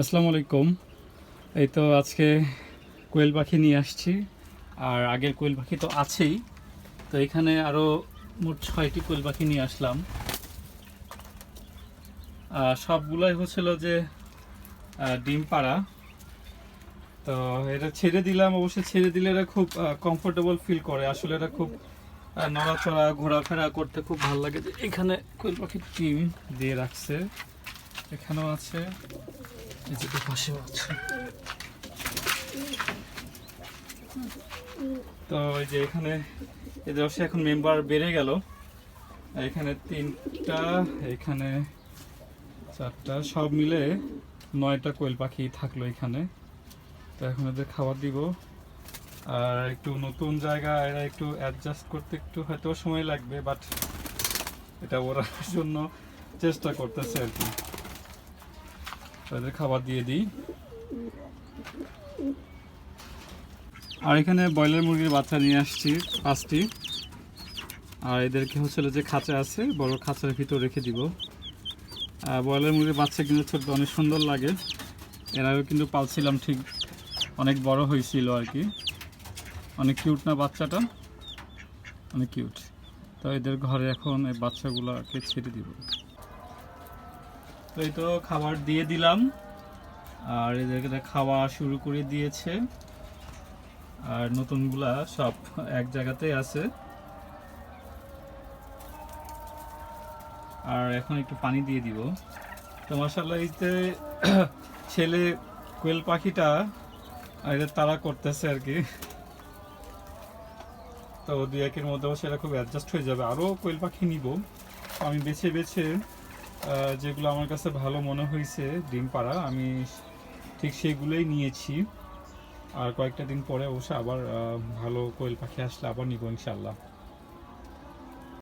আসসালামু আলাইকুম। এই তো আজকে কোয়েল পাখি নিয়ে আসছি, আর আগের কোয়েল পাখি তো আছেই। তো এখানে আরও মোট ছয়টি কোয়েল পাখি নিয়ে আসলাম। সবগুলাই হচ্ছিল যে ডিম পাড়া। তো এটা ছেড়ে দিলাম অবশ্যই ছেড়ে দিলে এরা খুব কমফোর্টেবল ফিল করে। আসলে এটা খুব নড়াচড়া, ঘোরাফেরা করতে খুব ভালো লাগে। যে এখানে কোয়েল পাখির ডিম দিয়ে রাখছে। এখানেও আছে। এই যে পাশেও আছে তো এই যে এখানে এদের অবশ্যই এখন মেম্বার বেড়ে গেল। এখানে তিনটা, এখানে চারটা, সব মিলে নয়টা কোয়েল পাখি থাকল এখানে। তো এখন এদের খাবার দিব। আর একটু নতুন জায়গা এরা একটু অ্যাডজাস্ট করতে একটু হয়তো সময় লাগবে বাট এটা ওরা জন্য চেষ্টা করতেছে আর কি। তাদের খাবার দিয়ে দিই। আর এখানে ব্রয়লার মুরগির বাচ্চা নিয়ে আসছি, পাঁচটি। আর এদেরকে হচ্ছিল যে খাঁচা আছে, বড় খাঁচার ভিতর রেখে দিব। আর ব্রয়লার মুরগির বাচ্চা কিন্তু ছোট, অনেক সুন্দর লাগে। এর আগেও কিন্তু পালছিলাম ঠিক অনেক বড় হয়েছিল আর কি। অনেক কিউট না বাচ্চাটা? অনেক কিউট তো এদের ঘরে এখন এই বাচ্চাগুলোকে ছেড়ে দিব। তো এই তো খাবার দিয়ে দিলাম। আর এদেরকে খাওয়া শুরু করে দিয়েছে। আর নতুনগুলা সব এক জায়গাতেই আছে। আর এখন একটু পানি দিয়ে দিব। তো এইতে ছেলে কোয়েল পাখিটা এদের তাড়া করতেছে আর কি। তো দুই একের মধ্যেও সেটা খুব অ্যাডজাস্ট হয়ে যাবে। আরও কোয়েল পাখি নিব। আমি বেছে বেছে যেগুলো আমার কাছে ভালো মনে হয়েছে ডিম পাড়া আমি ঠিক সেগুলোই নিয়েছি। আর কয়েকটা দিন পরে অবশ্য আবার ভালো কোয়েল পাখি আসলে আবার নিব ইনশাল্লাহ